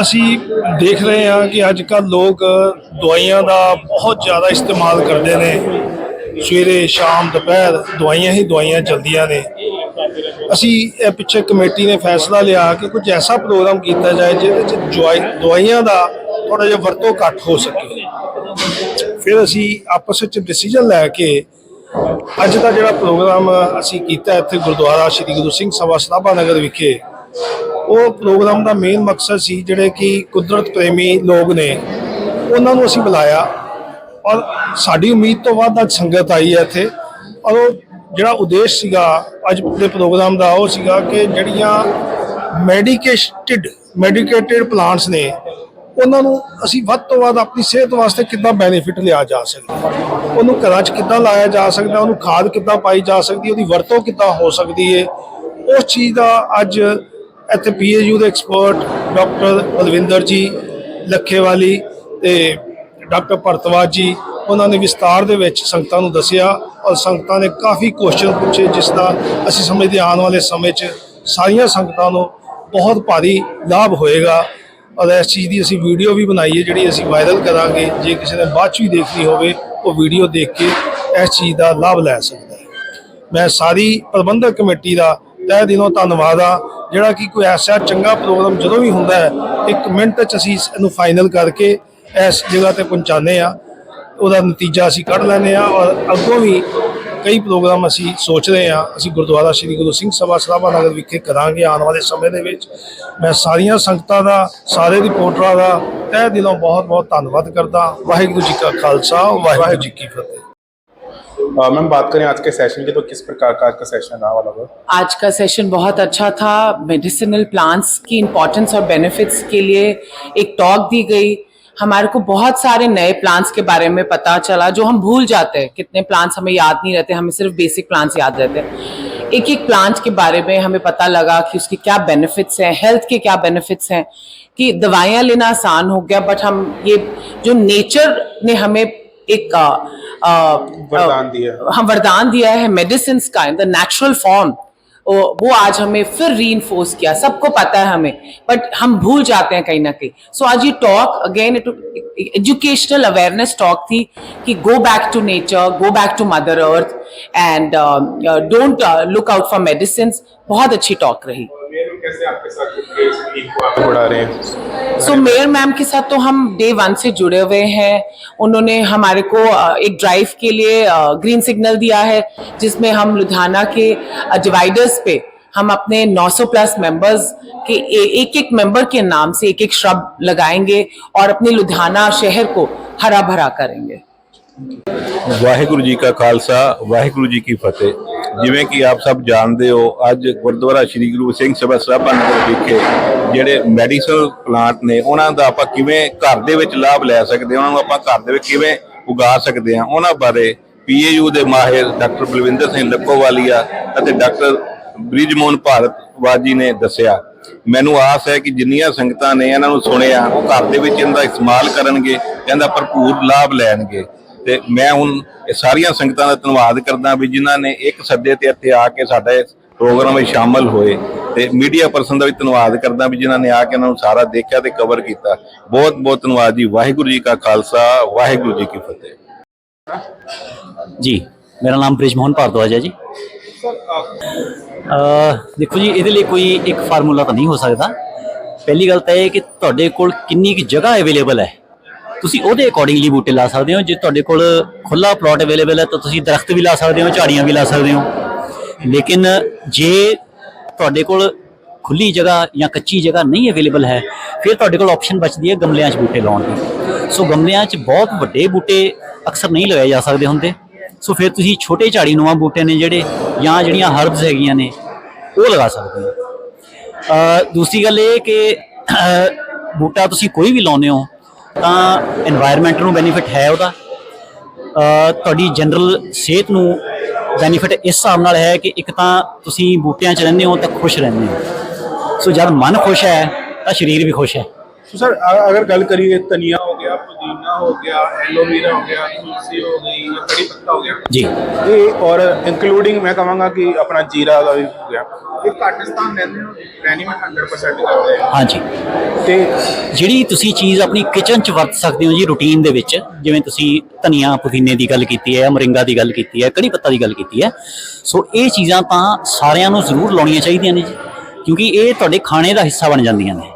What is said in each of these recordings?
ਅਸੀਂ ਦੇਖ ਰਹੇ ਹਾਂ ਕਿ ਅੱਜ ਕੱਲ ਲੋਕ ਦਵਾਈਆਂ ਦਾ ਬਹੁਤ ਜ਼ਿਆਦਾ ਇਸਤੇਮਾਲ ਕਰਦੇ ਨੇ। ਸਵੇਰੇ, ਸ਼ਾਮ, ਦੁਪਹਿਰ ਦਵਾਈਆਂ ਹੀ ਦਵਾਈਆਂ ਚੱਲਦੀਆਂ ਨੇ। ਅਸੀਂ ਇਹ ਪਿੱਛੇ ਕਮੇਟੀ ਨੇ ਫੈਸਲਾ ਲਿਆ ਕਿ ਕੁਝ ਐਸਾ ਪ੍ਰੋਗਰਾਮ ਕੀਤਾ ਜਾਏ ਜਿਹਦੇ ਵਿੱਚ ਦਵਾਈ- ਦਵਾਈਆਂ ਦਾ ਥੋੜਾ ਜਿਹਾ ਵਰਤੋਂ ਘੱਟ ਹੋ ਸਕੇ। ਫਿਰ ਅਸੀਂ ਆਪਸ ਵਿੱਚ ਡਿਸੀਜਨ ਲੈ ਕੇ ਅੱਜ ਦਾ ਜਿਹੜਾ ਪ੍ਰੋਗਰਾਮ ਅਸੀਂ ਕੀਤਾ ਇੱਥੇ ਗੁਰਦੁਆਰਾ ਸ੍ਰੀ ਗੁਰੂ ਸਿੰਘ ਸਭਾ ਸਰਾਭਾ ਨਗਰ ਵਿਖੇ ਉਹ ਪ੍ਰੋਗਰਾਮ ਦਾ ਮੇਨ ਮਕਸਦ ਸੀ ਜਿਹੜੇ ਕਿ ਕੁਦਰਤ ਪ੍ਰੇਮੀ ਲੋਕ ਨੇ, ਉਹਨਾਂ ਨੂੰ ਅਸੀਂ ਬੁਲਾਇਆ ਔਰ ਸਾਡੀ ਉਮੀਦ ਤੋਂ ਵੱਧ ਅੱਜ ਸੰਗਤ ਆਈ ਹੈ ਇੱਥੇ ਔਰ ਉਹ ਜਿਹੜਾ ਉਦੇਸ਼ ਸੀਗਾ ਅੱਜ ਦੇ ਪ੍ਰੋਗਰਾਮ ਦਾ ਉਹ ਸੀਗਾ ਕਿ ਜਿਹੜੀਆਂ ਮੈਡੀਕੇਟਡ ਮੈਡੀਕੇਟਿਡ ਪਲਾਂਟਸ ਨੇ, ਉਹਨਾਂ ਨੂੰ ਅਸੀਂ ਵੱਧ ਤੋਂ ਵੱਧ ਆਪਣੀ ਸਿਹਤ ਵਾਸਤੇ ਕਿੱਦਾਂ ਬੈਨੀਫਿਟ ਲਿਆ ਜਾ ਸਕਦਾ, ਉਹਨੂੰ ਘਰਾਂ 'ਚ ਕਿੱਦਾਂ ਲਾਇਆ ਜਾ ਸਕਦਾ, ਉਹਨੂੰ ਖਾਦ ਕਿੱਦਾਂ ਪਾਈ ਜਾ ਸਕਦੀ, ਉਹਦੀ ਵਰਤੋਂ ਕਿੱਦਾਂ ਹੋ ਸਕਦੀ ਹੈ ਉਸ ਚੀਜ਼ ਦਾ ਅੱਜ ਇੱਥੇ ਪੀਏਯੂ ਦੇ ਐਕਸਪਰਟ ਡਾਕਟਰ ਬਲਵਿੰਦਰ ਜੀ ਲੱਖੇਵਾਲੀ ਤੇ ਡਾਕਟਰ ਭਰਤਵਾਜ ਜੀ, ਉਹਨਾਂ ਨੇ ਵਿਸਤਾਰ ਦੇ ਵਿੱਚ ਸੰਗਤਾਂ ਨੂੰ ਦੱਸਿਆ ਔਰ ਸੰਗਤਾਂ ਨੇ ਕਾਫੀ ਕੁਐਸਚਨ ਪੁੱਛੇ, ਜਿਸ ਦਾ ਅਸੀਂ ਸਮਝਦੇ ਆਉਣ ਵਾਲੇ ਸਮੇਂ 'ਚ ਸਾਰੀਆਂ ਸੰਗਤਾਂ ਨੂੰ ਬਹੁਤ ਭਾਰੀ ਲਾਭ ਹੋਏਗਾ। ਔਰ ਇਸ ਚੀਜ਼ ਦੀ ਅਸੀਂ ਵੀਡੀਓ ਵੀ ਬਣਾਈ ਹੈ ਜਿਹੜੀ ਅਸੀਂ ਵਾਇਰਲ ਕਰਾਂਗੇ। ਜੇ ਕਿਸੇ ਨੇ ਬਾਅਦ 'ਚ ਵੀ ਦੇਖਣੀ ਹੋਵੇ, ਉਹ ਵੀਡੀਓ ਦੇਖ ਕੇ ਇਸ ਚੀਜ਼ ਦਾ ਲਾਭ ਲੈ ਸਕਦਾ ਹੈ। ਮੈਂ ਸਾਰੀ ਪ੍ਰਬੰਧਕ ਕਮੇਟੀ ਦਾ ਤਹਿ ਦਿਲੋਂ ਧੰਨਵਾਦ ਆ। ਜਿਹੜਾ ਕਿ ਕੋਈ ਐਸਾ ਚੰਗਾ ਪ੍ਰੋਗਰਾਮ ਜਦੋਂ ਵੀ ਹੁੰਦਾ ਹੈ, ਇੱਕ ਮਿੰਟ 'ਚ ਅਸੀਂ ਇਹਨੂੰ ਫਾਈਨਲ ਕਰਕੇ ਇਸ ਜਗ੍ਹਾ ਤੇ ਪਹੁੰਚਾਉਂਦੇ ਆ ਉਹਦਾ ਨਤੀਜਾ ਅਸੀਂ ਕੱਢ ਲੈਂਦੇ ਆ ਔਰ ਅੱਗੋਂ ਵੀ ਕਈ ਪ੍ਰੋਗਰਾਮ ਅਸੀਂ ਸੋਚ ਰਹੇ ਆ ਅਸੀਂ ਗੁਰਦੁਆਰਾ ਸ੍ਰੀ ਗੁਰੂ ਸਿੰਘ ਸਭਾ ਸਰਾਭਾ ਨਗਰ ਵਿਖੇ ਕਰਾਂਗੇ ਆਉਣ ਵਾਲੇ ਸਮੇਂ ਦੇ ਵਿੱਚ। ਮੈਂ ਸਾਰੀਆਂ ਸੰਗਤਾਂ ਦਾ, ਸਾਰੇ ਰਿਪੋਰਟਰਾਂ ਦਾ ਤਹਿ ਦਿਲੋਂ ਬਹੁਤ ਬਹੁਤ ਧੰਨਵਾਦ ਕਰਦਾ। ਵਾਹਿਗੁਰੂ ਜੀ ਕਾ ਖਾਲਸਾ, ਵਾਹਿਗੁਰੂ ਜੀ ਕੀ ਫਤਿਹ। मैम, बात करें आज के सेशन की तो किस प्रकार का आज का सेशन रहा वाला था आज का सेशन बहुत अच्छा था। मेडिसिनल प्लांट्स की इम्पोर्टेंस और बेनिफिट्स के लिए एक टॉक दी गई। हमारे को बहुत सारे नए प्लांट्स के बारे में पता चला, जो हम भूल जाते हैं। कितने प्लांट्स हमें याद नहीं रहते, हमें सिर्फ़ बेसिक प्लांट्स याद रहते हैं। एक एक प्लांट के बारे में हमें पता लगा कि उसके क्या बेनिफिट्स हैं हेल्थ के क्या बेनिफिट्स हैं, कि दवाइयाँ लेना आसान हो गया बट हम ये, जो नेचर ने हमें एक वरदान दिया। हम वरदान दिया है मेडिसिन का इन द नेचुरल फॉर्म वो आज हमें फिर री किया। सबको पता है हमें बट हम भूल जाते हैं कहीं ना कहीं। सो आज ये talk again educational awareness talk थी कि go back to nature go back to mother earth and don't look out for medicine बहुत अच्छी टॉक रही। सो मेयर मैम के साथ तो हम डे वन से जुड़े हुए हैं। उन्होंने हमारे को एक ड्राइव के लिए ग्रीन सिग्नल दिया है जिसमें हम लुधियाना के डिवाइडर्स पे हम अपने 900 प्लस मेंबर्स के ए, एक एक मेंबर के नाम से एक एक श्रब लगाएँगे और अपने लुधियाना शहर को हरा भरा करेंगे। वाहेगुरु जी का खालसा वाहिगुरु जी की फतेह। ਜਿਵੇਂ ਕਿ ਆਪ ਸਭ ਜਾਣਦੇ ਹੋ, ਅੱਜ ਗੁਰਦੁਆਰਾ ਸ੍ਰੀ ਗੁਰੂ ਸਿੰਘ ਸਭਾ ਸਰਾਭਾ ਨਗਰ ਵਿਖੇ ਜਿਹੜੇ ਮੈਡੀਸਨਲ ਪਲਾਂਟ ਨੇ, ਉਹਨਾਂ ਦਾ ਆਪਾਂ ਕਿਵੇਂ ਘਰ ਦੇ ਵਿੱਚ ਲਾਭ ਲੈ ਸਕਦੇ ਹਾਂ, ਉਹਨਾਂ ਨੂੰ ਆਪਾਂ ਘਰ ਦੇ ਵਿੱਚ ਕਿਵੇਂ ਉਗਾ ਸਕਦੇ ਹਾਂ, ਉਹਨਾਂ ਬਾਰੇ ਪੀਏਯੂ ਦੇ ਮਾਹਿਰ ਡਾਕਟਰ ਬਲਵਿੰਦਰ ਸਿੰਘ ਲੱਕੋਵਾਲੀਆ ਅਤੇ ਡਾਕਟਰ ਬ੍ਰਿਜਮੋਹਨ ਭਾਰਤਵਾਜ ਜੀ ਨੇ ਦੱਸਿਆ। ਮੈਨੂੰ ਆਸ ਹੈ ਕਿ ਜਿੰਨੀਆਂ ਸੰਗਤਾਂ ਨੇ ਇਹਨਾਂ ਨੂੰ ਸੁਣਿਆ, ਉਹ ਘਰ ਦੇ ਵਿੱਚ ਇਹਦਾ ਇਸਤੇਮਾਲ ਕਰਨਗੇ ਇਹਦਾ ਭਰਪੂਰ ਲਾਭ ਲੈਣਗੇ। ਤੇ ਮੈਂ ਹੁਣ ਇਹ ਸਾਰੀਆਂ ਸੰਗਤਾਂ ਦਾ ਧੰਨਵਾਦ ਕਰਦਾ ਵੀ ਜਿਨ੍ਹਾਂ ਨੇ ਇੱਕ ਸੱਦੇ ਤੇ ਇੱਥੇ ਆ ਕੇ ਸਾਡੇ ਪ੍ਰੋਗਰਾਮ ਵਿੱਚ ਸ਼ਾਮਲ ਹੋਏ ਤੇ ਮੀਡੀਆ ਪਰਸਨ ਦਾ ਵੀ ਧੰਨਵਾਦ ਕਰਦਾ ਵੀ ਜਿਨ੍ਹਾਂ ਨੇ ਆ ਕੇ ਇਹਨਾਂ ਨੂੰ ਸਾਰਾ ਦੇਖਿਆ ਤੇ ਕਵਰ ਕੀਤਾ। ਬਹੁਤ ਬਹੁਤ ਧੰਨਵਾਦ ਜੀ। ਵਾਹਿਗੁਰੂ ਜੀ ਕਾ ਖਾਲਸਾ, ਵਾਹਿਗੁਰੂ ਜੀ ਕੀ ਫਤਿਹ। ਜੀ, ਮੇਰਾ ਨਾਮ ਬ੍ਰਿਜਮੋਹਨ ਭਾਰਦਵਾਜ ਹੈ ਜੀ। ਦੇਖੋ ਜੀ, ਇਹਦੇ ਲਈ ਕੋਈ ਇੱਕ ਫਾਰਮੂਲਾ ਤਾਂ ਨਹੀਂ ਹੋ ਸਕਦਾ। ਪਹਿਲੀ ਗੱਲ ਤਾਂ ਇਹ ਕਿ ਤੁਹਾਡੇ ਕੋਲ ਕਿੰਨੀ ਕੁ ਜਗ੍ਹਾ ਅਵੇਲੇਬਲ ਹੈ। ਤੁਸੀਂ ਉਹਦੇ ਅਕੋਰਡਿੰਗਲੀ ਬੂਟੇ ਲਾ ਸਕਦੇ ਹੋ। ਜੇ ਤੁਹਾਡੇ ਕੋਲ ਖੁੱਲਾ ਪਲਾਟ ਅਵੇਲੇਬਲ ਹੈ, ਤਾਂ ਤੁਸੀਂ ਦਰਖਤ ਵੀ ਲਾ ਸਕਦੇ ਹੋ, ਝਾੜੀਆਂ ਵੀ ਲਾ ਸਕਦੇ ਹੋ। ਲੇਕਿਨ ਜੇ ਤੁਹਾਡੇ ਕੋਲ ਖੁੱਲੀ ਜਗ੍ਹਾ ਜਾਂ ਕੱਚੀ ਜਗ੍ਹਾ ਨਹੀਂ ਅਵੇਲੇਬਲ ਹੈ, ਫਿਰ ਤੁਹਾਡੇ ਕੋਲ ਆਪਸ਼ਨ ਬਚਦੀ ਹੈ ਗਮਲਿਆਂ 'ਚ ਬੂਟੇ ਲਾਉਣ ਦੀ। ਸੋ ਗਮਲਿਆਂ 'ਚ ਬਹੁਤ ਵੱਡੇ ਬੂਟੇ ਅਕਸਰ ਨਹੀਂ ਲਗਾਏ ਜਾ ਸਕਦੇ ਹੁੰਦੇ। ਸੋ ਫਿਰ ਤੁਸੀਂ ਛੋਟੇ ਝਾੜੀ ਨੁਮਾ ਬੂਟੇ ਨੇ ਜਿਹੜੇ ਜਾਂ ਜਿਹੜੀਆਂ ਹਰਬਸ ਹੈਗੀਆਂ ਨੇ, ਉਹ ਲਗਾ ਸਕਦੇ ਹੋ। ਦੂਸਰੀ ਗੱਲ ਇਹ ਕਿ ਬੂਟਾ ਤੁਸੀਂ ਕੋਈ ਵੀ ਲਾਉਂਦੇ ਹੋ ਤਾਂ এনवायरमेंट ਨੂੰ ਬੈਨੀਫਿਟ ਹੈ ਉਹਦਾ। ਤੁਹਾਡੀ ਜਨਰਲ ਸਿਹਤ ਨੂੰ ਬੈਨੀਫਿਟ ਇਸ ਹਿਸਾਬ ਨਾਲ ਹੈ ਕਿ ਇੱਕ ਤਾਂ ਤੁਸੀਂ ਬੂਟਿਆਂ 'ਚ ਰਹਿੰਦੇ ਹੋ ਤਾਂ ਖੁਸ਼ ਰਹਿੰਦੇ ਹੋ। ਸੋ ਜਦ ਮਨ ਖੁਸ਼ ਹੈ ਤਾਂ ਸਰੀਰ ਵੀ ਖੁਸ਼ ਹੈ। ਸੋ ਸਰ ਅਗਰ ਗੱਲ ਕਰੀਏ ਧਨੀਆ ਹੋ ਗਿਆ ਪੁਦੀਨਾ ਹੋ ਗਿਆ ਐਲੋਵੇਰਾ ਹੋ ਗਿਆ ਤੁਲਸੀ ਹੋ ਗਈ ਜਾਂ ਕੜੀ ਪੱਤਾ ਹੋ ਗਿਆ ਜੀ ਇਹ ਔਰ ਇੰਕਲੂਡਿੰਗ ਮੈਂ ਕਹਾਂਗਾ ਕਿ ਆਪਣਾ ਜੀਰਾ ਦਾ ਵੀ ਹੋ ਗਿਆ ਇਹ ਪਾਕਿਸਤਾਨ ਰਹਿੰਦੇ ਹੋ ਮੈਂ 100% ਕਰਦੇ ਹਾਂ ਹਾਂਜੀ ਤੇ ਜਿਹੜੀ ਤੁਸੀਂ ਚੀਜ਼ ਆਪਣੀ ਕਿਚਨ 'ਚ ਵਰਤ ਸਕਦੇ ਹੋ ਜੀ ਰੂਟੀਨ ਦੇ ਵਿੱਚ ਜਿਵੇਂ ਤੁਸੀਂ ਧਨੀਆ ਪੁਦੀਨੇ ਦੀ ਗੱਲ ਕੀਤੀ ਹੈ ਮਰਿੰਗਾ ਦੀ ਗੱਲ ਕੀਤੀ ਹੈ ਕੜੀ ਪੱਤਾ ਦੀ ਗੱਲ ਕੀਤੀ ਹੈ ਸੋ ਇਹ ਚੀਜ਼ਾਂ ਤਾਂ ਸਾਰਿਆਂ ਨੂੰ ਜ਼ਰੂਰ ਲਾਉਣੀਆਂ ਚਾਹੀਦੀਆਂ ਨੇ ਜੀ ਕਿਉਂਕਿ ਇਹ ਤੁਹਾਡੇ ਖਾਣੇ ਦਾ ਹਿੱਸਾ ਬਣ ਜਾਂਦੀਆਂ ਨੇ।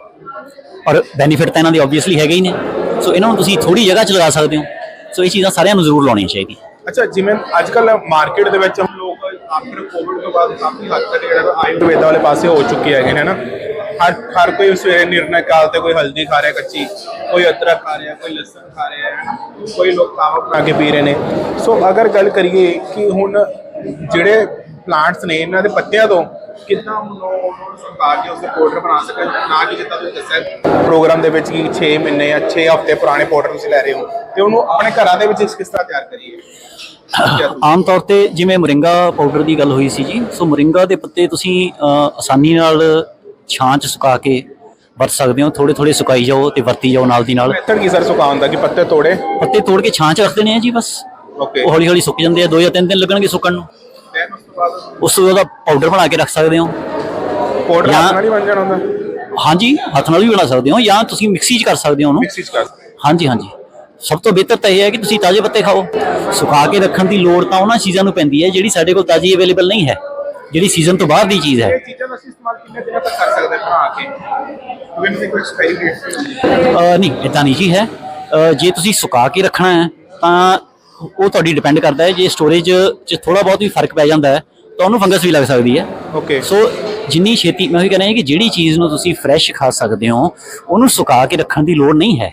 ਔਰ ਬੈਨੀਫਿਟ ਤਾਂ ਇਹਨਾਂ ਦੇ ਆਬਵੀਅਸਲੀ ਹੈਗੇ ਹੀ ਨੇ। ਸੋ ਇਹਨਾਂ ਨੂੰ ਤੁਸੀਂ ਥੋੜੀ ਜਗ੍ਹਾ 'ਚ ਲਗਾ ਸਕਦੇ ਹੋ। ਸੋ ਇਹ ਚੀਜ਼ਾਂ ਸਾਰਿਆਂ ਨੂੰ ਜ਼ਰੂਰ ਲਾਉਣੀਆਂ ਚਾਹੀਦੀਆਂ। ਅੱਛਾ, ਜਿਵੇਂ ਅੱਜ ਕੱਲ ਮਾਰਕੀਟ ਦੇ ਵਿੱਚ ਹਮ ਲੋਕ ਆਫਟਰ ਕੋਵਿਡ ਤੋਂ ਬਾਅਦ ਕਾਫੀ ਹੱਦ ਤੱਕ ਜਿਹੜਾ ਆਯੁਰਵੇਦਾ ਵਾਲੇ ਪਾਸੇ ਹੋ ਚੁੱਕੇ ਹੈਗੇ ਨੇ ਨਾ ਹਰ ਹਰ ਕੋਈ ਸਵੇਰੇ ਨਿਰਣਾ ਕਾਲ ਤੇ ਕੋਈ ਹਲਦੀ ਖਾ ਰਿਹਾ, ਕੱਚੀ, ਕੋਈ ਅਦਰਕ ਖਾ ਰਿਹਾ, ਕੋਈ ਲਸਣ ਖਾ ਰਿਹਾ ਹੈ ਕੋਈ ਲੋਕ ਕਾਵਾ ਬਣਾ ਕੇ ਪੀ ਰਹੇ ਨੇ। ਸੋ ਅਗਰ ਗੱਲ ਕਰੀਏ ਕਿ ਹੁਣ ਜਿਹੜੇ ਪਲਾਂਟਸ ਨੇ, ਇਹਨਾਂ ਦੇ ਪੱਤਿਆਂ ਤੋਂ ਕਿੰਨਾ ਉਹਨਾਂ ਨੂੰ ਸਰਕਾਰ ਜੇ ਉਸਦੇ ਪਾਊਡਰ ਬਣਾ ਸਕਣ? ਨਾ ਕਿ ਜਿੱਦਾਂ ਤੁਸੀਂ ਦੱਸਿਆ ਪ੍ਰੋਗਰਾਮ ਦੇ ਵਿੱਚ ਕਿ 6 ਮਹੀਨੇ ਜਾਂ 6 ਹਫ਼ਤੇ ਪੁਰਾਣੇ ਪਾਊਡਰ ਤੁਸੀਂ ਲੈ ਰਹੇ ਹੋ ਤੇ ਉਹਨੂੰ ਆਪਣੇ ਘਰਾਂ ਦੇ ਵਿੱਚ ਕਿਸ ਤਰ੍ਹਾਂ ਤਿਆਰ ਕਰੀਏ? ਆਮ ਤੌਰ ਤੇ ਜਿਵੇਂ ਮੋਰਿੰਗਾ ਪਾਊਡਰ ਦੀ ਗੱਲ ਹੋਈ ਸੀ ਜੀ ਸੋ ਮੋਰਿੰਗਾ ਦੇ ਪੱਤੇ ਤੁਸੀਂ ਆਸਾਨੀ ਨਾਲ ਛਾਂ 'ਚ ਸੁਕਾ ਕੇ ਵਰਤ ਸਕਦੇ ਹੋ ਥੋੜੇ ਥੋੜੇ ਸੁਕਾਈ ਜਾਓ ਤੇ ਵਰਤੀ ਜਾਓ ਨਾਲ ਦੀ ਨਾਲ। ਮੈਥਡ ਕੀ ਸਰ ਸੁਕਾਉਣ ਦਾ? ਕਿ ਪੱਤੇ ਤੋੜੇ? ਪੱਤੇ ਤੋੜ ਕੇ ਛਾਂ 'ਚ ਰੱਖ ਦੇਣੇ ਆ ਜੀ ਬਸ। ਓਕੇ ਉਹ ਹੌਲੀ ਹੌਲੀ ਸੁੱਕ ਜਾਂਦੇ ਆ ਦੋ ਜਾਂ ਤਿੰਨ ਦਿਨ ਲੱਗਣਗੇ ਸੁੱਕਣ ਨੂੰ। ਦੈਨ ਉਸ ਤੋਂ ਬਾਅਦ ਬਾਅਦ ਉਹਦਾ ਪਾਊਡਰ ਬਣਾ ਕੇ ਰੱਖ ਸਕਦੇ ਹੋ। ਪਾਊਡਰ ਹੱਥ ਨਾਲ ਹੀ ਬਣ ਜਾਣਾ ਹੁੰਦਾ। ਹਾਂਜੀ ਹੱਥ ਨਾਲ ਵੀ ਬਣਾ ਸਕਦੇ ਹੋ ਜਾਂ ਤੁਸੀਂ ਮਿਕਸੀ 'ਚ ਕਰ ਸਕਦੇ ਹੋ ਉਹਨੂੰ। ਮਿਕਸੀ ਚ ਕਰ ਹਾਂਜੀ ਹਾਂਜੀ। ਸਭ ਤੋਂ ਬਿਹਤਰ ਤਾਂ ਇਹ ਹੈ ਕਿ ਤੁਸੀਂ ਤਾਜ਼ੇ ਪੱਤੇ ਖਾਓ। ਸੁਕਾ ਕੇ ਰੱਖਣ ਦੀ ਲੋੜ ਤਾਂ ਉਹਨਾਂ ਚੀਜ਼ਾਂ ਨੂੰ ਪੈਂਦੀ ਹੈ ਜਿਹੜੀ ਸਾਡੇ ਕੋਲ ਤਾਜ਼ੀ ਅਵੇਲੇਬਲ ਨਹੀਂ ਹੈ। ਜਿਹੜੀ ਸੀਜ਼ਨ ਤੋਂ ਬਾਹਰ ਦੀ ਚੀਜ਼ ਹੈ। ਇਹ ਚੀਜ਼ਾਂ ਦਾ ਅਸੀਂ ਇਸਤੇਮਾਲ ਕਿੰਨੇ ਦਿਨਾਂ ਤੱਕ ਕਰ ਸਕਦੇ ਹਾਂ ਬਣਾ ਕੇ? ਕਿਉਂਕਿ ਇਹਨਾਂ ਦੀ ਕੋਈ ਐਕਸਪਾਇਰੀ ਡੇਟ ਅਹ ਨਹੀਂ ਇਦਾਂ ਨਹੀਂ ਜੀ ਹੈ। ਅਹ ਜੇ ਤੁਸੀਂ ਸੁਕਾ ਕੇ ਰੱਖਣਾ ਹੈ ਤਾਂ ਉਹ ਤੁਹਾਡੀ ਡਿਪੈਂਡ ਕਰਦਾ ਹੈ ਜੇ ਸਟੋਰੇਜ 'ਚ ਥੋੜਾ ਬਹੁਤ ਵੀ ਫ਼ਰਕ ਪੈ ਜਾਂਦਾ ਹੈ ਤਾਂ ਉਹਨੂੰ ਫੰਗਸ ਵੀ ਲੱਗ ਸਕਦੀ ਹੈ। ਓਕੇ ਸੋ ਜਿੰਨੀ ਛੇਤੀ ਮੈਂ ਵੀ ਕਹਿ ਰਿਹਾ ਕਿ ਜਿਹੜੀ ਚੀਜ਼ ਨੂੰ ਤੁਸੀਂ ਫਰੈਸ਼ ਖਾ ਸਕਦੇ ਹੋ ਉਹਨੂੰ ਸੁਕਾ ਕੇ ਰੱਖਣ ਦੀ ਲੋੜ ਨਹੀਂ ਹੈ।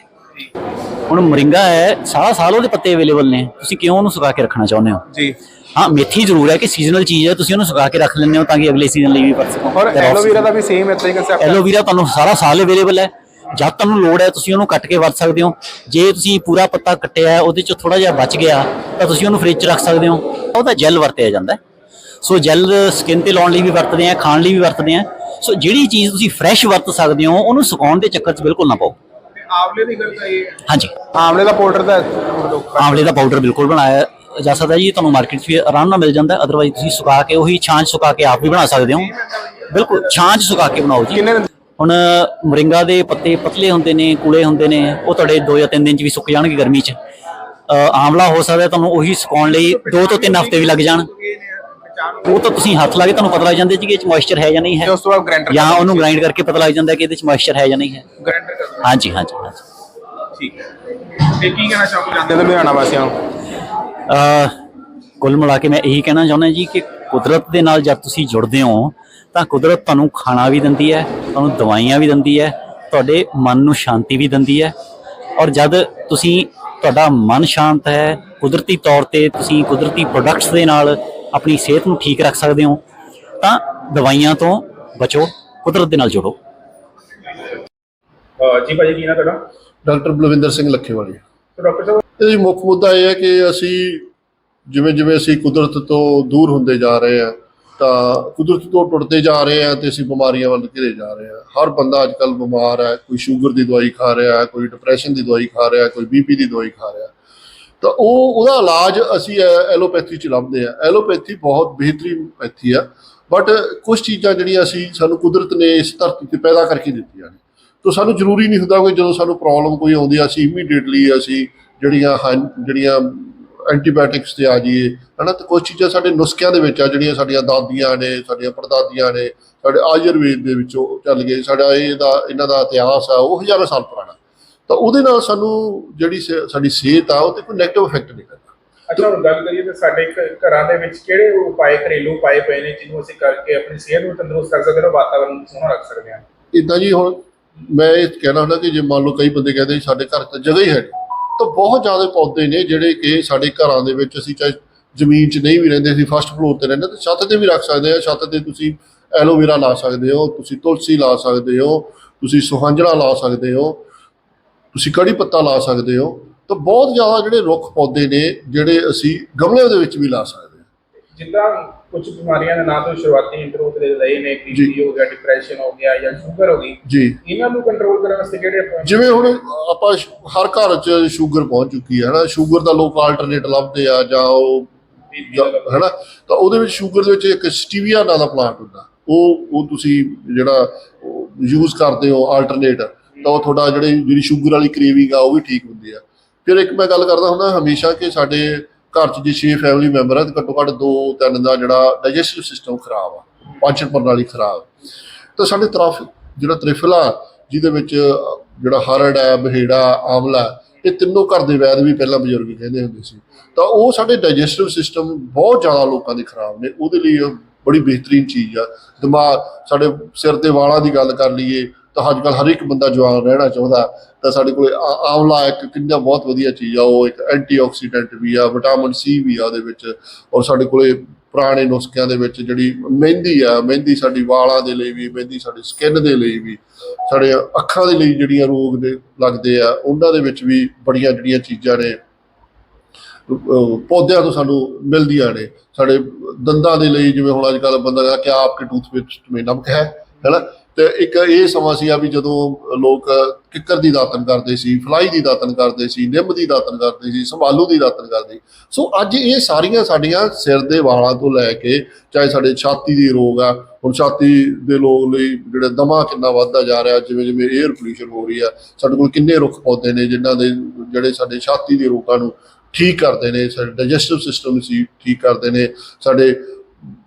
ਹੁਣ ਮੋਰਿੰਗਾ ਹੈ ਸਾਰਾ ਸਾਲ ਉਹਦੇ ਪੱਤੇ ਅਵੇਲੇਬਲ ਨੇ ਤੁਸੀਂ ਕਿਉਂ ਉਹਨੂੰ ਸੁਕਾ ਕੇ ਰੱਖਣਾ ਚਾਹੁੰਦੇ ਹੋ? ਜੀ। ਹਾਂ ਮੇਥੀ ਜ਼ਰੂਰ ਹੈ ਕਿ ਸੀਜ਼ਨਲ ਚੀਜ਼ ਹੈ ਤੁਸੀਂ ਉਹਨੂੰ ਸੁਕਾ ਕੇ ਰੱਖ ਲੈਂਦੇ ਹੋ ਤਾਂ ਕਿ ਅਗਲੇ ਸੀਜ਼ਨ ਲਈ ਵੀ ਵਰਤ ਸਕੋ। ਔਰ ਐਲੋਵੇਰਾ ਦਾ ਵੀ ਸੇਮ ਇਦਾਂ ਹੀ ਕਨਸੈਪਟ ਹੈ। ਐਲੋਵੀਰਾ ਤੁਹਾਨੂੰ ਸਾਰਾ ਸਾਲ ਅਵੇਲੇਬਲ ਹੈ। ਜਦ ਤੁਹਾਨੂੰ ਲੋੜ ਹੈ ਤੁਸੀਂ ਉਹਨੂੰ ਕੱਟ ਕੇ ਵਰਤ ਸਕਦੇ ਹੋ। ਜੇ ਤੁਸੀਂ ਪੂਰਾ ਪੱਤਾ ਕੱਟਿਆ ਹੈ ਉਹਦੇ ਚੋਂ ਥੋੜਾ ਜਿਹਾ ਬਚ ਗਿਆ ਤਾਂ ਤੁਸੀਂ ਉਹਨੂੰ ਫ੍ਰਿਜ 'ਚ ਰੱਖ ਸਕਦੇ ਹੋ। ਉਹਦਾ ਜੈਲ ਵਰਤਿਆ ਜਾਂਦਾ ਹੈ। ਸੋ ਜੈਲ ਸਕਿਨ ਤੇ ਲਾਉਣ ਲਈ ਵੀ ਵਰਤਦੇ ਆ ਖਾਣ ਲਈ ਵੀ ਵਰਤਦੇ ਆ ਸੋ ਜਿਹੜੀ ਚੀਜ਼ ਤੁਸੀਂ ਫਰੈਸ਼ ਵਰਤ ਸਕਦੇ ਹੋ ਉਹਨੂੰ ਸੁਕਾਉਣ ਦੇ ਚੱਕਰ 'ਚ ਬਿਲਕੁਲ ਨਾ ਪਾਓ। ਆਵਲੇ ਦੀ ਗੱਲ ਤਾਂ ਇਹ ਹੈ। ਹਾਂਜੀ। ਆਵਲੇ ਦਾ ਪਾਊਡਰ ਦਾ ਆਂਵਲੇ ਦਾ ਪਾਊਡਰ ਬਿਲਕੁਲ ਬਣਾਇਆ ਜਾ ਸਕਦਾ ਜੀ ਤੁਹਾਨੂੰ ਮਾਰਕੀਟ 'ਚ ਵੀ ਆਰਾਮ ਨਾਲ ਮਿਲ ਜਾਂਦਾ ਅਦਰਵਾਈਜ਼ ਤੁਸੀਂ ਸੁਕਾ ਕੇ ਉਹੀ ਛਾਂ 'ਚ ਸੁਕਾ ਕੇ ਆਪ ਵੀ ਬਣਾ ਸਕਦੇ ਹੋ। ਬਿਲਕੁਲ ਛਾਂ 'ਚ ਸੁਕਾ ਕੇ ਬਣਾਓ ਜੀ। ਕਿੰਨੇ ਦਿਨ ਹੁਣ ਮੋਰਿੰਗਾ ਦੇ ਪੱਤੇ ਪਤਲੇ ਹੁੰਦੇ ਨੇ ਕੂਲੇ ਹੁੰਦੇ ਨੇ ਉਹ ਤੁਹਾਡੇ 2 ਜਾਂ 3 ਦਿਨ 'ਚ ਵੀ ਸੁੱਕ ਜਾਣਗੇ ਗਰਮੀ 'ਚ। ਅ, ਆਂਵਲਾ ਹੋ ਸਕਦਾ ਤੁਹਾਨੂੰ ਉਹੀ ਸੁਕਾਉਣ ਲਈ 2 ਤੋਂ 3 ਹਫ਼ਤੇ ਵੀ ਲੱਗ ਜਾਣ। ਉਹ ਤਾਂ ਤੁਸੀਂ ਹੱਥ ਲਾ ਕੇ ਤੁਹਾਨੂੰ ਪਤਾ ਲੱਗ ਜਾਂਦਾ ਜੀ ਕਿ ਇਹ 'ਚ ਮੋਇਸਚਰ ਹੈ ਜਾਂ ਨਹੀਂ ਹੈ। ਉਸ ਤੋਂ ਬਾਅਦ ਗ੍ਰਾਈਂਡਰ ਜਾਂ ਉਹਨੂੰ ਗ੍ਰਾਈਂਡ ਕਰਕੇ ਪਤਾ ਲੱਗ ਜਾਂਦਾ ਕਿ ਇਹਦੇ 'ਚ ਮੋਇਸਚਰ ਹੈ ਜਾਂ ਨਹੀਂ ਹੈ। ਗ੍ਰਾਈਂਡਰ ਕਰ ਹਾਂਜੀ ਹਾਂਜੀ ਹਾਂਜੀ। ਠੀਕ ਹੈ। ਤੇ ਕੀ ਕਹਿਣਾ ਚਾਹੋਗੇ ਜਾਂਦੇ ਤਾਂ ਲੁਧਿਆਣਾ ਵਾਸੀਆਂ ਨੂੰ? ਅ, ਕੁੱਲ ਮਿਲਾ ਕੇ ਮੈਂ ਇਹੀ ਕਹਿਣਾ ਚਾਹੁੰਦਾ ਜੀ ਕਿ ਕੁਦਰਤ ਦੇ ਨਾਲ ਜਦ ਤੁਸੀਂ ਜੁੜਦੇ ਹੋ ਤਾਂ ਕੁਦਰਤ ਤੁਹਾਨੂੰ ਖਾਣਾ ਵੀ ਦਿੰਦੀ ਹੈ ਤੁਹਾਨੂੰ ਦਵਾਈਆਂ ਵੀ ਦਿੰਦੀ ਹੈ ਤੁਹਾਡੇ ਮਨ ਨੂੰ ਸ਼ਾਂਤੀ ਵੀ ਦਿੰਦੀ ਹੈ। ਔਰ ਜਦ ਤੁਸੀਂ ਤੁਹਾਡਾ ਮਨ ਸ਼ਾਂਤ ਹੈ ਕੁਦਰਤੀ ਤੌਰ ਤੇ ਤੁਸੀਂ ਕੁਦਰਤੀ ਪ੍ਰੋਡਕਟਸ ਦੇ ਨਾਲ ਆਪਣੀ ਸਿਹਤ ਨੂੰ ਠੀਕ ਰੱਖ ਸਕਦੇ ਹੋ ਤਾਂ ਦਵਾਈਆਂ ਤੋਂ ਬਚੋ ਕੁਦਰਤ ਦੇ ਨਾਲ ਜੁੜੋ। ਜੀ ਭਾਜੀ ਕੀ ਨਾ ਤੁਹਾਡਾ? ਡਾਕਟਰ ਬਲਵਿੰਦਰ ਸਿੰਘ ਲੱਖੇਵਾਲੀ। ਡਾਕਟਰ ਸਾਹਿਬ? ਇਹਦੇ ਮੁੱਖ ਮੁੱਦਾ ਇਹ ਹੈ ਕਿ ਅਸੀਂ ਜਿਵੇਂ ਜਿਵੇਂ ਅਸੀਂ ਕੁਦਰਤ ਤੋਂ ਦੂਰ ਹੁੰਦੇ ਜਾ ਰਹੇ ਹਾਂ ਤਾਂ ਕੁਦਰਤ ਤੋਂ ਟੁੱਟਦੇ ਜਾ ਰਹੇ ਹਾਂ ਤੇ ਅਸੀਂ ਬਿਮਾਰੀਆਂ ਵੱਲ ਘਿਰੇ ਜਾ ਰਹੇ ਹਾਂ ਹਰ ਬੰਦਾ ਅੱਜ ਕੱਲ ਬਿਮਾਰ ਹੈ, ਕੋਈ ਸ਼ੂਗਰ ਦੀ ਦਵਾਈ ਖਾ ਰਿਹਾ ਹੈ, ਕੋਈ ਡਿਪਰੈਸ਼ਨ ਦੀ ਦਵਾਈ ਖਾ ਰਿਹਾ ਹੈ, ਕੋਈ ਬੀਪੀ ਦੀ ਦਵਾਈ ਖਾ ਰਿਹਾ ਤਾਂ ਉਹ, ਉਹਦਾ ਇਲਾਜ ਅਸੀਂ ਐਲੋਪੈਥੀ ਚ ਲੱਭਦੇ ਆ। ਐਲੋਪੈਥੀ ਬਹੁਤ ਬਿਹਤਰੀਨ ਪੈਥੀ ਆ ਬਟ ਕੁਝ ਚੀਜ਼ਾਂ ਜਿਹੜੀਆਂ ਅਸੀਂ, ਸਾਨੂੰ ਕੁਦਰਤ ਨੇ ਇਸ ਧਰਤੀ ਤੇ ਪੈਦਾ ਕਰਕੇ ਦਿੱਤੀਆਂ ਨੇ। ਤਾਂ ਸਾਨੂੰ ਜ਼ਰੂਰੀ ਨਹੀਂ ਹੁੰਦਾ ਕਿ ਜਦੋਂ ਸਾਨੂੰ ਪ੍ਰੋਬਲਮ ਕੋਈ ਆਉਂਦੀ ਆ, ਅਸੀਂ ਇਮੀਡੀਏਟਲੀ ਅਸੀਂ ਜਿਹੜੀਆਂ ਹਨ, ਜਿਹੜੀਆਂ ਐਂਟੀਬਾਇਓਟਿਕਸ ਤੇ ਆ ਜਾਈਏ ਹਨਾ? ਤੇ ਕੁਝ ਚੀਜ਼ਾਂ ਸਾਡੇ ਨੁਸਖਿਆਂ ਦੇ ਵਿੱਚ ਆ ਜਿਹੜੀਆਂ ਸਾਡੀਆਂ ਦਾਦੀਆਂ ਨੇ ਸਾਡੀਆਂ ਪੜਦਾਦੀਆਂ ਨੇ ਸਾਡੇ ਆਯੁਰਵੇਦ ਦੇ ਵਿੱਚੋਂ ਚੱਲ ਗਏ ਸਾਡਾ ਇਹਦਾ ਇਹਨਾਂ ਦਾ ਇਤਿਹਾਸ ਆ ਉਹ ਹਜ਼ਾਰਾਂ ਸਾਲ ਪੁਰਾਣਾ। ਤਾਂ ਉਹਦੇ ਨਾਲ ਸਾਨੂੰ ਜਿਹੜੀ ਸਾਡੀ ਸਿਹਤ ਆ ਉਹ ਤੇ ਕੋਈ ਨੈਗੇਟਿਵ ਇਫੈਕਟ ਨਹੀਂ ਕਰਦਾ ਅੱਛਾ ਹੁਣ ਗੱਲ ਕਰੀਏ ਤਾਂ ਸਾਡੇ ਘਰਾਂ ਦੇ ਵਿੱਚ ਕਿਹੜੇ ਉਪਾਅ ਘਰੇਲੂ ਉਪਾਅ ਪਏ ਨੇ ਜਿਹਨੂੰ ਅਸੀਂ ਕਰਕੇ ਆਪਣੀ ਸਿਹਤ ਨੂੰ ਤੰਦਰੁਸਤ ਰੱਖ ਸਕਦੇ ਹਾਂ ਵਾਤਾਵਰਨ ਨੂੰ ਸੋਹਣਾ ਰੱਖ ਸਕਦੇ ਹਾਂ? ਇਦਾਂ ਜੀ ਹੁਣ ਮੈਂ ਇਹ ਕਹਿਣਾ ਹੁੰਦਾ ਕਿ ਜੇ ਮੰਨ ਲਓ ਕਈ ਬੰਦੇ ਕਹਿੰਦੇ ਸਾਡੇ ਘਰ ਤਾਂ ਜਗ੍ਹਾ ਹੀ ਹੈ ਨਹੀਂ ਤਾਂ ਬਹੁਤ ਜ਼ਿਆਦਾ ਪੌਦੇ ਨੇ ਜਿਹੜੇ ਕਿ ਸਾਡੇ ਘਰਾਂ ਦੇ ਵਿੱਚ ਅਸੀਂ ਚਾਹੇ ਜ਼ਮੀਨ 'ਚ ਨਹੀਂ ਵੀ ਰਹਿੰਦੇ, ਅਸੀਂ ਫਸਟ ਫਲੋਰ ਤੇ ਰਹਿੰਦੇ ਤਾਂ ਛੱਤ ਤੇ ਵੀ ਰੱਖ ਸਕਦੇ ਆ ਛੱਤ ਤੇ ਤੁਸੀਂ ਐਲੋਵੇਰਾ ਲਾ ਸਕਦੇ ਹੋ, ਤੁਸੀਂ ਤੁਲਸੀ ਲਾ ਸਕਦੇ ਹੋ, ਤੁਸੀਂ ਸੁਹੰਜਣਾ ਲਾ ਸਕਦੇ ਹੋ, ਤੁਸੀਂ ਕੜੀ ਪੱਤਾ ਲਾ ਸਕਦੇ ਹੋ, ਤਾਂ ਬਹੁਤ ਜ਼ਿਆਦਾ ਜਿਹੜੇ ਰੁੱਖ ਪੌਦੇ ਨੇ, ਜਿਹੜੇ ਅਸੀਂ ਗਮਲਿਆਂ ਦੇ ਵਿੱਚ ਵੀ ਲਾ ਸਕਦੇ ਜਿੱਦਾਂ ਕੁਝ ਬਿਮਾਰੀਆਂ ਦੇ ਨਾਂ ਤੋਂ ਸ਼ੁਰੂਆਤੀ ਇੰਟਰੋ ਦੇ ਰਹੇ ਨੇ ਬੀਪੀ ਹੋ ਗਿਆ ਡਿਪਰੈਸ਼ਨ ਹੋ ਗਿਆ ਜਾਂ ਸ਼ੂਗਰ ਹੋ ਗਈ ਜੀ। ਇਹਨਾਂ ਨੂੰ ਕੰਟਰੋਲ ਕਰਨ ਵਾਸਤੇ ਕਿਹੜੇ ਆਪਾਂ ਜਿਵੇਂ ਹੁਣ ਆਪਾਂ ਹਰ ਘਰ 'ਚ ਸ਼ੂਗਰ ਪਹੁੰਚ ਚੁੱਕੀ ਹੈ ਨਾ ਸ਼ੂਗਰ ਦਾ ਲੋਕ ਆਲਟਰਨੇਟ ਲੱਭਦੇ ਆ ਜਾਂ ਉਹ ਹੈਨਾ? ਤਾਂ ਉਹਦੇ ਵਿੱਚ ਸ਼ੂਗਰ ਦੇ ਵਿੱਚ ਇੱਕ ਸਟੀਵੀਆ ਨਾਂ ਦਾ ਪਲਾਂਟ ਹੁੰਦਾ। ਉਹ ਉਹ ਤੁਸੀਂ ਜਿਹੜਾ ਯੂਜ਼ ਕਰਦੇ ਹੋ ਆਲਟਰਨੇਟ ਤਾਂ ਉਹ ਤੁਹਾਡਾ ਜਿਹੜੇ ਜਿਹੜੀ ਸ਼ੂਗਰ ਵਾਲੀ ਕ੍ਰੇਵਿੰਗ ਆ ਉਹ ਵੀ ਠੀਕ ਹੁੰਦੀ ਆ। ਫਿਰ ਇੱਕ ਮੈਂ ਗੱਲ ਕਰਦਾ ਹੁੰਦਾ ਹਮੇਸ਼ਾ ਕਿ ਸਾਡੇ ਘਰ 'ਚ ਜੇ 6 ਫੈਮਿਲੀ ਮੈਂਬਰ ਆ ਤੇ ਘੱਟੋ ਘੱਟ 2 3 ਦਾ ਜਿਹੜਾ ਡਾਈਜੈਸਟਿਵ ਸਿਸਟਮ ਖਰਾਬ ਆ, ਪਾਚਨ ਪ੍ਰਣਾਲੀ ਖਰਾਬ। ਤਾਂ ਸਾਡੇ ਤਰਫ ਜਿਹੜਾ ਤ੍ਰਿਫਲਾ ਜਿਹਦੇ ਵਿੱਚ ਜਿਹੜਾ ਹਰੜ ਹੈ ਬਹੇੜਾ ਆਮਲਾ ਇਹ ਤਿੰਨੋਂ ਘਰ ਦੇ ਵੈਦ ਵੀ ਪਹਿਲਾਂ ਬਜ਼ੁਰਗ ਕਹਿੰਦੇ ਹੁੰਦੇ ਸੀ। ਤਾਂ ਉਹ ਸਾਡੇ ਡਾਈਜੈਸਟਿਵ ਸਿਸਟਮ ਬਹੁਤ ਜ਼ਿਆਦਾ ਲੋਕਾਂ ਦੇ ਖਰਾਬ ਨੇ, ਉਹਦੇ ਲਈ ਬੜੀ ਬਿਹਤਰੀਨ ਚੀਜ਼ ਆ। ਦਿਮਾਗ, ਸਾਡੇ ਸਿਰ ਤੇ ਵਾਲਾਂ ਦੀ ਗੱਲ ਕਰ ਲਈਏ ਤਾਂ ਅੱਜ ਕੱਲ੍ਹ ਹਰ ਇੱਕ ਬੰਦਾ ਜਵਾਨ ਰਹਿਣਾ ਚਾਹੁੰਦਾ, ਤਾਂ ਸਾਡੇ ਕੋਲ ਆ- ਆਮਲਾ ਇੱਕ ਕਿੰਨਾ ਬਹੁਤ ਵਧੀਆ ਚੀਜ਼ ਆ, ਉਹ ਇੱਕ ਐਂਟੀਆਕਸੀਡੈਂਟ ਵੀ ਆ, ਵਿਟਾਮਿਨ ਸੀ ਵੀ ਆ ਉਹਦੇ ਵਿੱਚ, ਔਰ ਸਾਡੇ ਕੋਲੇ ਪੁਰਾਣੇ ਨੁਸਖਿਆਂ ਦੇ ਵਿੱਚ ਜਿਹੜੀ ਮਹਿੰਦੀ ਆ, ਮਹਿੰਦੀ ਸਾਡੀ ਵਾਲਾਂ ਦੇ ਲਈ ਵੀ, ਮਹਿੰਦੀ ਸਾਡੀ ਸਕਿਨ ਦੇ ਲਈ ਵੀ, ਸਾਡੇ ਅੱਖਾਂ ਦੇ ਲਈ ਜਿਹੜੀਆਂ ਰੋਗ ਦੇ ਲੱਗਦੇ ਆ, ਉਹਨਾਂ ਦੇ ਵਿੱਚ ਵੀ ਬੜੀਆਂ ਜਿਹੜੀਆਂ ਚੀਜ਼ਾਂ ਨੇ, ਅਹ ਪੌਦਿਆਂ ਤੋਂ ਸਾਨੂੰ ਮਿਲਦੀਆਂ ਨੇ, ਸਾਡੇ ਦੰਦਾਂ ਦੇ ਲਈ ਜਿਵੇਂ ਹੁਣ ਅੱਜ ਕੱਲ੍ਹ ਬੰਦਾ ਕਹਿੰਦਾ ਕਿ ਆਪਕੇ ਟੂਥਪੇਸਟ ਵਿੱਚ ਨਮਕ ਹੈ ਹੈਨਾ ਤੇ ਇੱਕ ਇਹ ਸਮਾਂ ਸੀ ਆ ਵੀ ਜਦੋਂ ਲੋਕ ਕਿੱਕਰ ਦੀ ਦਾਤਨ ਕਰਦੇ ਸੀ, ਫਲਾਈ ਦੀ ਦਾਤਨ ਕਰਦੇ ਸੀ, ਨਿੰਮ ਦੀ ਦਾਤਨ ਕਰਦੇ ਸੀ, ਸੰਭਾਲੂ ਦੀ ਦਾਤਨ ਕਰਦੇ ਸੋ। ਅੱਜ ਇਹ ਸਾਰੀਆਂ ਸਾਡੀਆਂ ਸਿਰ ਦੇ ਵਾਲਾਂ ਤੋਂ ਲੈ ਕੇ ਚਾਹੇ ਸਾਡੇ ਛਾਤੀ ਦੇ ਰੋਗ ਆ, ਹੁਣ ਛਾਤੀ ਦੇ ਲੋਕ ਲਈ ਜਿਹੜਾ ਦਮਾ ਕਿੰਨਾ ਵੱਧਦਾ ਜਾ ਰਿਹਾ ਜਿਵੇਂ ਜਿਵੇਂ 에ਅਰ ਪੋਲੂਸ਼ਨ ਹੋ ਰਹੀ ਆ, ਸਾਡੇ ਕੋਲ ਕਿੰਨੇ ਰੁੱਖ ਪੌਦੇ ਨੇ ਜਿਨ੍ਹਾਂ ਦੇ ਜਿਹੜੇ ਸਾਡੇ ਛਾਤੀ ਦੇ ਰੋਗਾਂ ਨੂੰ ਠੀਕ ਕਰਦੇ ਨੇ, ਸਾਡੇ ਡਾਈਜੈਸਟਿਵ ਸਿਸਟਮ ਨੂੰ ਸੀ ਠੀਕ ਕਰਦੇ ਨੇ, ਸਾਡੇ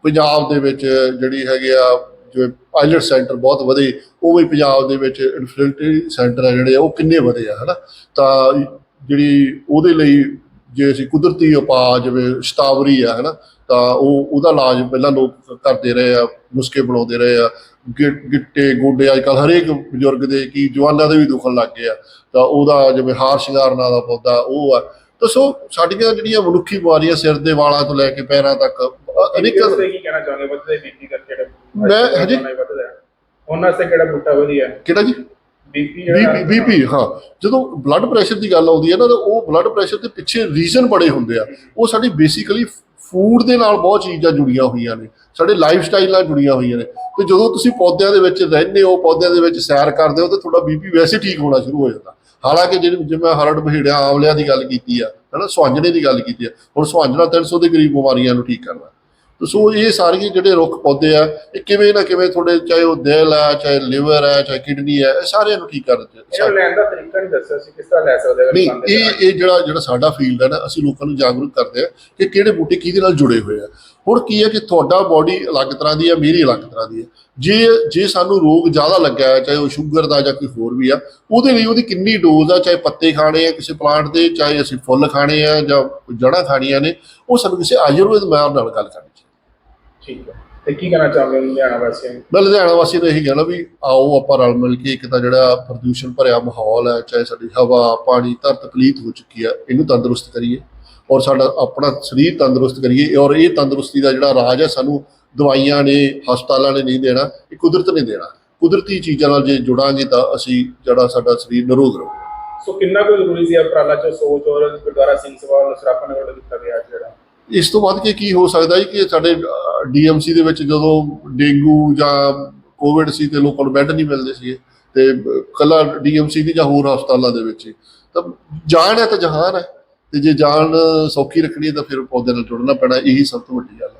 ਪੰਜਾਬ ਦੇ ਵਿੱਚ ਜਿਹੜੀ ਹੈਗੇ ਆ ਜਿਵੇਂ ਪਾਇਲਟ ਸੈਂਟਰ ਬਹੁਤ ਵਧੇ ਉਹ ਵੀ ਪੰਜਾਬ ਦੇ ਵਿੱਚ ਇਨਫਰਟੀਲਿਟੀ ਸੈਂਟਰ ਆ ਜਿਹੜੇ ਆ, ਉਹ ਕਿੰਨੇ ਵਧੇ ਆ, ਹਨਾ? ਤਾਂ ਜਿਹੜੀ ਉਹਦੇ ਲਈ ਜੇ ਅਸੀਂ ਕੁਦਰਤੀ ਉਪਾਅ ਜਿਵੇਂ ਸ਼ਤਾਵਰੀ ਆ, ਹਨਾ? ਤਾਂ ਉਹ, ਉਹਦਾ ਇਲਾਜ ਪਹਿਲਾਂ ਲੋਕ ਕਰਦੇ ਰਹੇ ਆ, ਨੁਸਖੇ ਬਣਾਉਂਦੇ ਰਹੇ ਆ। ਗਿ- ਗਿੱਟੇ, ਗੋਡੇ ਅੱਜ ਕੱਲ੍ਹ ਹਰੇਕ ਬਜ਼ੁਰਗ ਦੇ ਕੀ ਜਵਾਨਾਂ ਦੇ ਵੀ ਦੁਖਣ ਲੱਗ ਗਏ ਆ। ਤਾਂ ਉਹਦਾ ਜਿਵੇਂ ਹਾਰ ਸ਼ਿੰਗਾਰ ਨਾਂ ਦਾ ਪੌਦਾ, ਉਹ ਆ। ਤਾਂ ਸੋ ਸਾਡੀਆਂ ਜਿਹੜੀਆਂ ਮਨੁੱਖੀ ਬਿਮਾਰੀਆਂ ਸਿਰ ਦੇ ਵਾਲਾਂ ਤੋਂ ਲੈ ਕੇ ਪੈਰਾਂ ਤੱਕ ਅਨੇਕਾਂ ਕੀ ਕਹਿਣਾ ਚਾਹੁੰਦੇ ਵੱਧਦੇ ਬੀਪੀ ਮੈਂ ਹਜੇ-। ਉਹਨਾਂ ਵਾਸਤੇ ਕਿਹੜਾ ਬੂਟਾ ਵਧੀਆ ਕਿਹੜਾ ਜੀ? ਬੀਪੀ ਬੀਪੀ ਬੀਪੀ ਹਾਂ। ਜਦੋਂ ਬਲੱਡ ਪ੍ਰੈਸ਼ਰ ਦੀ ਗੱਲ ਆਉਂਦੀ ਹੈ ਨਾ ਤਾਂ ਉਹ ਬਲੱਡ ਪ੍ਰੈਸ਼ਰ ਦੇ ਪਿੱਛੇ ਰੀਜ਼ਨ ਬੜੇ ਹੁੰਦੇ ਆ। ਉਹ ਸਾਡੀ ਬੇਸਿਕਲੀ ਫੂਡ ਦੇ ਨਾਲ ਬਹੁਤ ਚੀਜ਼ਾਂ ਜੁੜੀਆਂ ਹੋਈਆਂ ਨੇ। ਸਾਡੇ ਲਾਈਫ ਸਟਾਈਲ ਨਾਲ ਜੁੜੀਆਂ ਹੋਈਆਂ ਨੇ। ਤੇ ਜਦੋਂ ਤੁਸੀਂ ਪੌਦਿਆਂ ਦੇ ਵਿੱਚ ਰਹਿੰਦੇ ਹੋ ਪੌਦਿਆਂ ਦੇ ਵਿੱਚ ਸੈਰ ਕਰਦੇ ਹੋ ਤਾਂ ਤੁਹਾਡਾ ਬੀਪੀ ਵੈਸੇ ਠੀਕ ਹੋਣਾ ਸ਼ੁਰੂ ਹੋ ਜਾਂਦਾ। ਹਾਲਾਂਕਿ ਜਿਵੇਂ ਜਿਵੇਂ ਹਰੜ ਬਹੀੜਿਆ ਆਮਲਿਆਂ ਦੀ ਗੱਲ ਕੀਤੀ ਆ ਹਨਾ ਸੁਹਾਂਜਣੇ ਦੀ ਗੱਲ ਕੀਤੀ ਆ ਹੁਣ ਸੁਹਾਂਜਣਾ 300 ਦੇ ਕਰੀਬ ਬਿਮਾਰੀਆਂ ਨੂੰ ਠੀਕ ਕਰਦਾ ਸੋ ਇਹ ਸਾਰੀਆਂ ਜਿਹੜੇ ਰੁੱਖ ਪੌਦੇ ਆ ਇਹ ਕਿਵੇਂ ਨਾ ਕਿਵੇਂ ਤੁਹਾਡੇ ਚਾਹੇ ਉਹ ਦਿਲ ਆ ਚਾਹੇ ਲਿਵਰ ਆ ਚਾਹੇ ਕਿਡਨੀ ਆ ਇਹ ਸਾਰਿਆਂ ਨੂੰ ਠੀਕ ਕਰ ਦਿੰਦੇ ਲੈਣ ਦਾ ਤਰੀਕਾ ਨਹੀਂ ਦੱਸਿਆ ਸੀ ਕਿਸ ਤਰ੍ਹਾਂ ਲੈ ਸਕਦੇ ਹਾਂ ਨਹੀਂ ਇਹ ਇਹ ਜਿਹੜਾ ਜਿਹੜਾ ਸਾਡਾ ਫੀਲਡ ਹੈ ਨਾ ਅਸੀਂ ਲੋਕਾਂ ਨੂੰ ਜਾਗਰੂਕ ਕਰਦੇ ਆ ਕਿ ਕਿਹੜੇ ਬੂਟੇ ਕਿਹਦੇ ਨਾਲ ਜੁੜੇ ਹੋਏ ਆ। ਹੁਣ ਕੀ ਹੈ ਕਿ ਤੁਹਾਡਾ ਬਾਡੀ ਅਲੱਗ ਤਰ੍ਹਾਂ ਦੀ ਹੈ ਮੇਰੀ ਅਲੱਗ ਤਰ੍ਹਾਂ ਦੀ ਹੈ ਜੇ ਜੇ ਸਾਨੂੰ ਰੋਗ ਜ਼ਿਆਦਾ ਲੱਗਾ ਹੈ ਚਾਹੇ ਉਹ ਸ਼ੂਗਰ ਦਾ ਜਾਂ ਕੋਈ ਹੋਰ ਵੀ ਆ ਉਹਦੇ ਲਈ ਉਹਦੀ ਕਿੰਨੀ ਡੋਜ਼ ਆ ਚਾਹੇ ਪੱਤੇ ਖਾਣੇ ਆ ਕਿਸੇ ਪਲਾਂਟ ਦੇ ਚਾਹੇ ਅਸੀਂ ਫੁੱਲ ਖਾਣੇ ਆ ਜਾਂ ਜੜ੍ਹਾਂ ਖਾਣੀਆਂ ਨੇ ਉਹ ਸਾਨੂੰ ਕਿਸੇ ਆਯੁਰਵੇਦ ਮਾਹਰ ਨਾਲ ਗੱਲ ਕਰਨੀ ਠੀਕ ਹੈ। ਤੇ ਕੀ ਕਹਿਣਾ ਚਾਹੁੰਦੇ ਹੋ ਲੁਧਿਆਣਾ ਵਾਸੀਆਂ ਨੂੰ? ਮੈਂ ਲੁਧਿਆਣਾ ਵਾਸੀ ਨੂੰ ਇਹੀ ਕਹਿਣਾ ਵੀ ਆਓ ਆਪਾਂ ਰਲ ਮਿਲ ਕੇ ਇੱਕ ਤਾਂ ਜਿਹੜਾ ਪ੍ਰਦੂਸ਼ਣ ਭਰਿਆ ਮਾਹੌਲ ਹੈ ਚਾਹੇ ਸਾਡੀ ਹਵਾ ਪਾਣੀ ਧਰਤ ਪਲੀਤ ਹੋ ਚੁੱਕੀ ਆ ਇਹਨੂੰ ਤੰਦਰੁਸਤ ਕਰੀਏ ਔਰ ਸਾਡਾ ਆਪਣਾ ਸਰੀਰ ਤੰਦਰੁਸਤ ਕਰੀਏ ਔਰ ਇਹ ਤੰਦਰੁਸਤੀ ਦਾ ਜਿਹੜਾ ਰਾਜ ਹੈ ਸਾਨੂੰ ਦਵਾਈਆਂ ਨੇ ਹਸਪਤਾਲਾਂ ਨੇ ਨਹੀਂ ਦੇਣਾ ਇਹ ਕੁਦਰਤ ਨੇ ਦੇਣਾ। ਕੁਦਰਤੀ ਚੀਜ਼ਾਂ ਨਾਲ ਜੇ ਜੁੜਾਂਗੇ ਤਾਂ ਅਸੀਂ ਜਿਹੜਾ ਸਾਡਾ ਸਰੀਰ ਨਿਰੋਗ ਰਹੂ। ਸੋ ਕਿੰਨਾ ਕੁ ਜ਼ਰੂਰੀ ਸੀ ਉਪਰਾਲਾ ਚ ਸੋਚ ਔਰ ਗੁਰਦੁਆਰਾ ਸਿੰਘ ਸਭਾ ਨੂੰ ਸਰਾਪਨ ਵੱਲੋਂ ਕੀਤਾ ਗਿਆ ਜਿਹੜਾ? ਇਸ ਤੋਂ ਵੱਧ ਕੇ ਕੀ ਹੋ ਸਕਦਾ ਹੈ ਕਿ ਸਾਡੇ ਡੀਐਮਸੀ ਦੇ ਵਿੱਚ ਜਦੋਂ ਡੇਂਗੂ ਜਾਂ ਕੋਵਿਡ ਸੀ ਤੇ ਲੋਕਾਂ ਨੂੰ ਬੈੱਡ ਨਹੀਂ ਮਿਲਦੇ ਸੀਗੇ ਤੇ ਕੱਲਾ ਡੀਐਮਸੀ ਦੀ ਜਾਂ ਹੋਰ ਹਸਪਤਾਲਾਂ ਦੇ ਵਿੱਚ ਤਾਂ ਜਾਨ ਹੈ ਤਾਂ ਜਹਾਨ ਹੈ ਤੇ ਜੇ ਜਾਨ ਸੌਖੀ ਰੱਖਣੀ ਹੈ ਤਾਂ ਫਿਰ ਪੌਦੇ ਨਾਲ ਜੁੜਨਾ ਪੈਣਾ, ਇਹੀ ਸਭ ਤੋਂ ਵੱਡੀ ਗੱਲ ਹੈ।